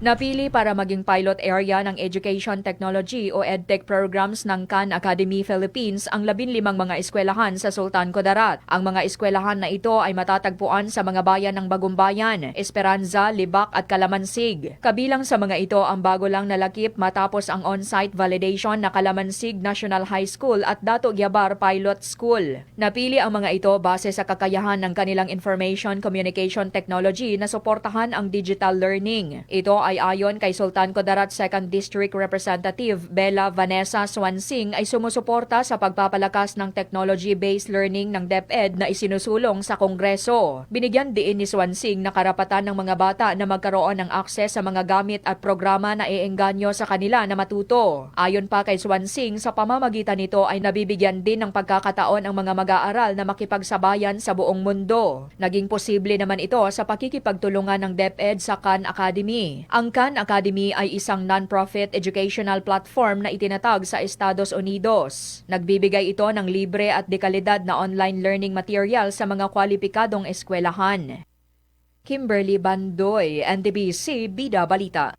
Napili para maging pilot area ng Education Technology o EdTech programs ng Khan Academy Philippines ang 15 mga eskwelahan sa Sultan Kudarat. Ang mga eskwelahan na ito ay matatagpuan sa mga bayan ng Bagumbayan, Esperanza, Libak at Kalamansig. Kabilang sa mga ito ang bago lang nalakip matapos ang on-site validation na Kalamansig National High School at Dato Gyabar Pilot School. Napili ang mga ito base sa kakayahan ng kanilang information communication technology na suportahan ang digital learning. Ito ayon kay Sultan Kudarat 2nd District Representative Bella Vanessa Swansing ay sumusuporta sa pagpapalakas ng technology-based learning ng DepEd na isinusulong sa Kongreso. Binigyan diin ni Swansing na karapatan ng mga bata na magkaroon ng akses sa mga gamit at programa na iengganyo sa kanila na matuto. Ayon pa kay Swansing, sa pamamagitan nito ay nabibigyan din ng pagkakataon ang mga mag-aaral na makipagsabayan sa buong mundo. Naging posible naman ito sa pakikipagtulungan ng DepEd sa Khan Academy. Ang Khan Academy ay isang non-profit educational platform na itinatag sa Estados Unidos. Nagbibigay ito ng libre at dekalidad na online learning material sa mga kwalipikadong eskwelahan. Kimberly Bandoy, NDBC, Bida Balita.